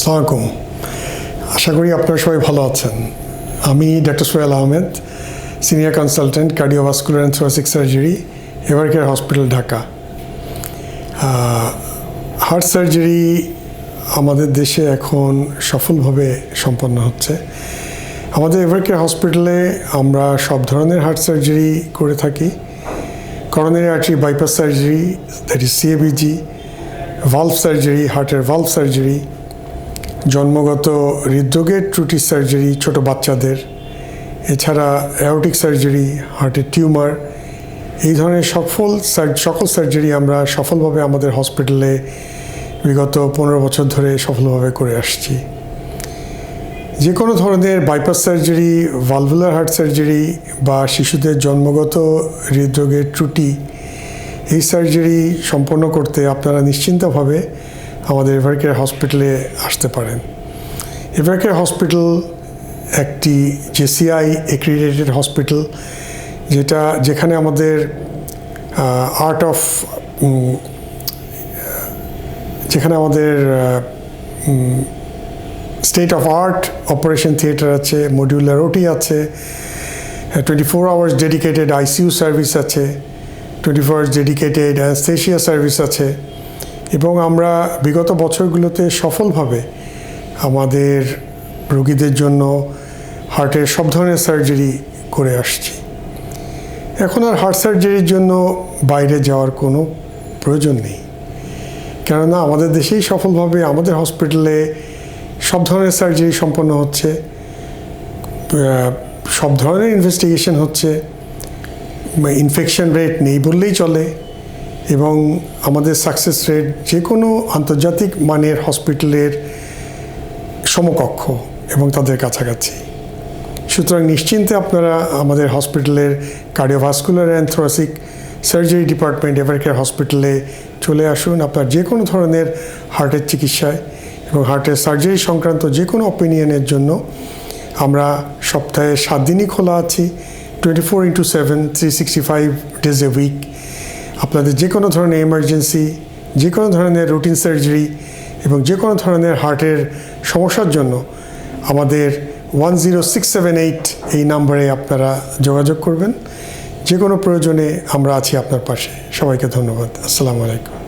সালামালাইকুম। আশা করি আপনারা সবাই ভালো আছেন। আমি doctor Sohel Ahmed, senior consultant, cardiovascular and thoracic surgery Evercare hospital, Dhaka. Heart surgery আমাদের দেশে এখন সফলভাবে সম্পন্ন হচ্ছে। আমাদের এভারকেয়ার হসপিটালে আমরা সব ধরনের হার্ট সার্জারি করে থাকি। Coronary artery bypass surgery, that is CABG valve surgery, হার্টের ভালভ সার্জারি জন্মগত হৃদরোগের ত্রুটি সার্জারি ছোট বাচ্চাদের, এছাড়া অ্যাওটিক সার্জারি হার্টের টিউমার এই ধরনের সফল সকল সার্জারি আমরা সফলভাবে আমাদের হসপিটালে বিগত পনেরো বছর ধরে সফলভাবে করে আসছি। যে কোনো ধরনের bypass surgery valvular heart surgery বা শিশুদের জন্মগত হৃদরোগের ত্রুটি, এই সার্জারি সম্পন্ন করতে আপনারা নিশ্চিন্তভাবে আমাদের এভারকেয়ার হসপিটালে আসতে পারেন। এভারকেয়ার হসপিটাল একটি জেসিআই এক্রিডেটেড হসপিটাল, যেটা যেখানে আমাদের আর্ট অফ যেখানে আমাদের state of art operation theatre আছে মডিউলার ওটি আছে twenty four hours dedicated ICU service আছে twenty four hours dedicated anaesthesia service আছে। এবং আমরা বিগত বছরগুলোতে সফলভাবে আমাদের রোগীদের জন্য হার্টের সব ধরনের সার্জারি করে আসছি। এখন আর হার্ট সার্জারির জন্য বাইরে যাওয়ার কোনো প্রয়োজন নেই। কেননা আমাদের দেশেই সফলভাবে আমাদের হসপিটালে সব ধরনের সার্জারি সম্পন্ন হচ্ছে সব ধরনের ইনভেস্টিগেশন হচ্ছে, ইনফেকশন রেট নেই বললেই চলে। এবং আমাদের সাকসেস রেট যে কোনো আন্তর্জাতিক মানের হসপিটালের সমকক্ষ এবং তাদের কাছাকাছি। সুতরাং নিশ্চিন্তে আপনারা আমাদের হসপিটালের cardiovascular and surgery department Evercare হসপিটালে চলে আসুন। আপনার যে কোনো ধরনের হার্টের চিকিৎসায় এবং হার্টের সার্জারি সংক্রান্ত যে কোনো অপিনিয়নের জন্য আমরা সপ্তাহে সাত দিনই খোলা আছি। Twenty four into seven three sixty five days a week আপনাদের যে কোনো ধরনের এমার্জেন্সি যে কোনো ধরনের রুটিন সার্জারি এবং যে কোনো ধরনের হার্টের সমস্যার জন্য আমাদের one zero six seven eight এই নাম্বারে আপনারা যোগাযোগ করবেন। যে কোনো প্রয়োজনে আমরা আছি আপনার পাশে। সবাইকে ধন্যবাদ। আসসালামু আলাইকুম।